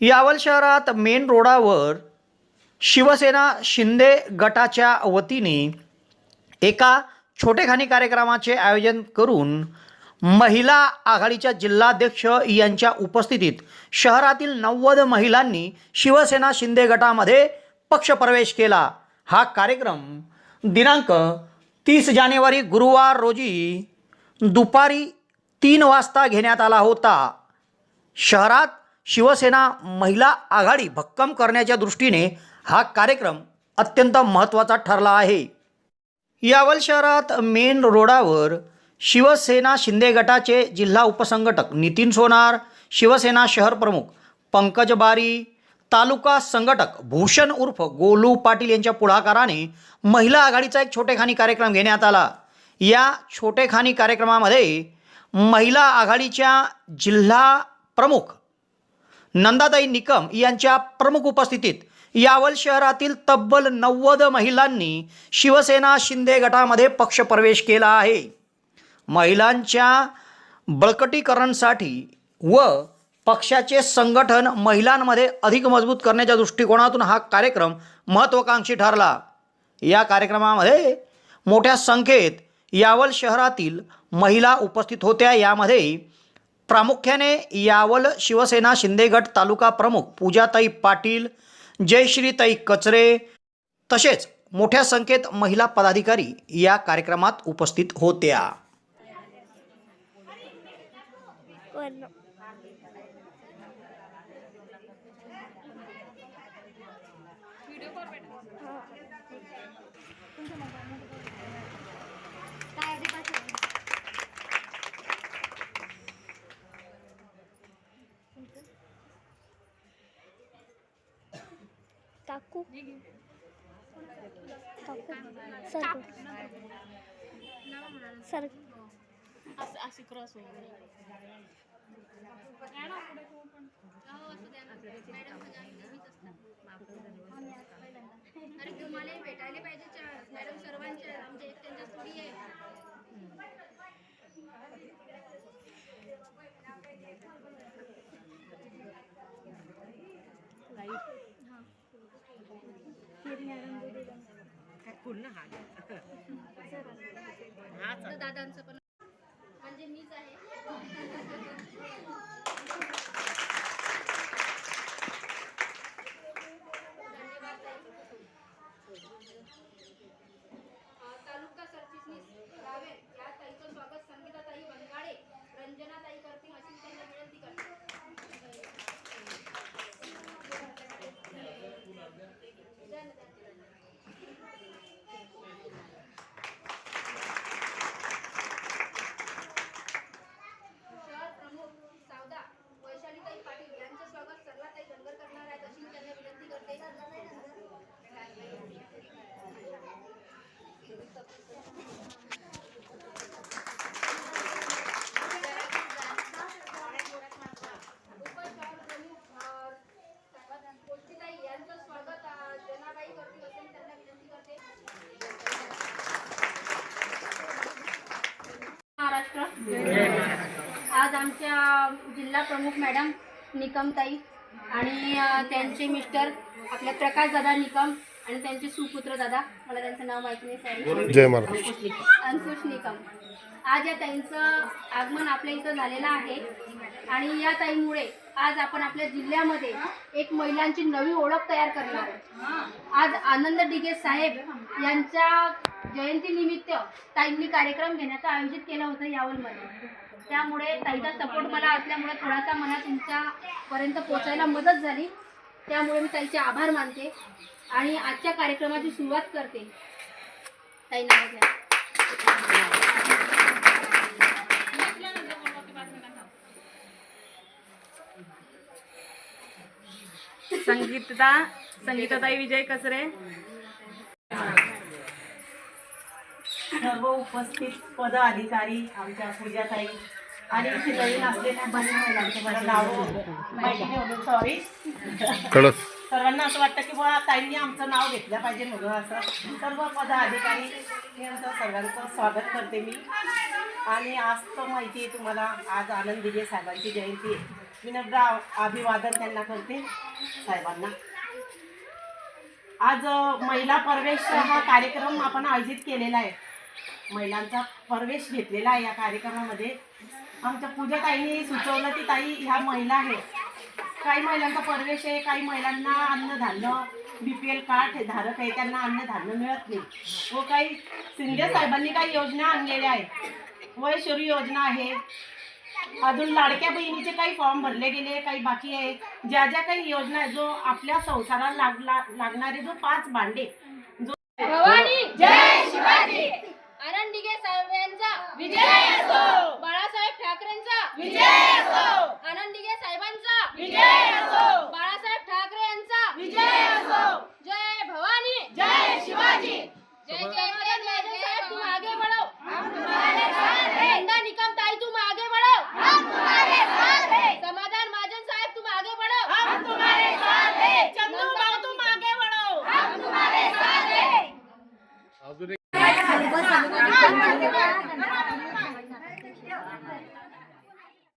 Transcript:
यावल शहरात मेन रोडावर शिवसेना शिंदे गटाच्या वतीने एका छोटेखानी कार्यक्रमाचे आयोजन करून महिला आघाडीच्या जिल्हाध्यक्ष यांच्या उपस्थितीत शहरातील नव्वद महिलांनी शिवसेना शिंदे गटामध्ये पक्षप्रवेश केला. हा कार्यक्रम दिनांक तीस जानेवारी गुरुवार रोजी दुपारी तीन वाजता घेण्यात आला होता. शहरात शिवसेना महिला आघाडी भक्कम करण्याच्या दृष्टीने हा कार्यक्रम अत्यंत महत्त्वाचा ठरला आहे. यावल शहरात मेन रोडावर शिवसेना शिंदे गटाचे जिल्हा उपसंघटक नितीन सोनार शिवसेना शहर प्रमुख पंकज बारी तालुका संघटक भूषण उर्फ गोलू पाटील यांच्या पुढाकाराने महिला आघाडीचा एक छोटेखानी कार्यक्रम घेण्यात आला. या छोटेखानी कार्यक्रमामध्ये महिला आघाडीच्या जिल्हा प्रमुख नंदाताई निकम यांच्या प्रमुख उपस्थितीत यावल शहरातील तब्बल नव्वद महिलांनी शिवसेना शिंदे गटामध्ये पक्षप्रवेश केला आहे. महिलांच्या बळकटीकरणसाठी व पक्षाचे संघटन महिलांमध्ये अधिक मजबूत करण्याच्या दृष्टिकोनातून हा कार्यक्रम महत्त्वाकांक्षी ठरला. या कार्यक्रमामध्ये मोठ्या संख्येत यावल शहरातील महिला उपस्थित होत्या. यामध्ये प्रामुख्याने यावल शिवसेना शिंदेगट तालुका प्रमुख पूजाताई पाटील जयश्रीताई कचरे तसेच मोठ्या संख्येत महिला पदाधिकारी या कार्यक्रमात उपस्थित होत्या. aku. Kaku. Sarku. Sarku. Asik keras Madam तर दादांचं पण म्हणजे मीच आहे धन्यवाद ताई. अ, तालुका सरचिटणीस रावेर या ताईचं स्वागत संगीताताई बनगाडे रंजनाताई करतील अशी मी त्यांना विनंती करते शहर प्रमुख सावदा वैशालीताई पाटील यांचं स्वागत सर्वात डंगर करणार आहेत अशी मी त्यांना विनंती करते उपशहर प्रमुख अ, गोष्टीताई यांचं स्वागत अ, जनाबाई करतील असे मी त्यांना विनंती करते महाराष्ट्र आज आमच्या जिल्हा प्रमुख मॅडम निकमताई आणि त्यांचे मिस्टर आपले प्रकाश दादा निकम आणि त्यांचे सुपुत्र दादा मला त्यांचं नाव माहिती नाही सॉरी जय महाराज अंकुश निकम. आज या ताईंचं आगमन आपल्या इथं झालेलं आहे. आणि या ताईमुळे आज आपण आपल्या जिल्ह्यामध्ये एक महिलांची नवी ओळख तयार करणार आज आनंद डिगे साहेब यांच्या जयंतीनिमित्त ताईंनी कार्यक्रम घेण्याचं आयोजित केलं होतं यावलमध्ये. त्यामुळे ताईचा सपोर्ट मला असल्यामुळे थोडासा मला तुमच्यापर्यंत पोचायला मदत झाली. त्यामुळे मी ताईचे आभार मानते आणि आजच्या कार्यक्रमाची सुरुवात करते. ताई नाव घ्या संगीता संगीताताई विजय कसरे. सर्व उपस्थित पदाधिकारी आमच्या पूजाताई सॉरी कळस. सर्वांना असं वाटतं की बुवा ताईंनी आमचं नाव घेतलं पाहिजे म्हणून असं. सर्व पदाधिकारी यांचं सर्वांचं स्वागत करते मी. आणि आज तर माहिती आहे तुम्हाला आज आनंद दिघे साहेबांची जयंती आहे. विनम्र अभिवादन त्यांना करते साहेबांना. आज महिला प्रवेश हा कार्यक्रम आपण आयोजित केलेला आहे. महिलांचा प्रवेश घेतलेला आहे या कार्यक्रमामध्ये. आमच्या पूजा ताईंनी सुचवलं की ताई ह्या महिला आहेत. काही महिलांचा परवेश आहे काही महिलांना अन्नधान्य बी पी एल कार्ड धारक आहे त्यांना अन्नधान्य मिळत नाही. व काही शिंदे साहेबांनी काही योजना आणलेल्या आहेत. वयशोरी योजना आहे. अजून लाडक्या बहिणीचे काही फॉर्म भरले गेले काही बाकी आहे. ज्या ज्या काही योजना आहे जो आपल्या संसाराला लागला लागणारे जो पाच भांडे जो भवानी जय शिवाजी आनंदिगे साहेबांचा विजय असो बाळासाहेब ठाकरेंचा विजय असो आनंदिगे साहेबांचा विजय असो बाळासाहेब ठाकरे यांचा विजय असो जय भवानी जय शिवाजी जय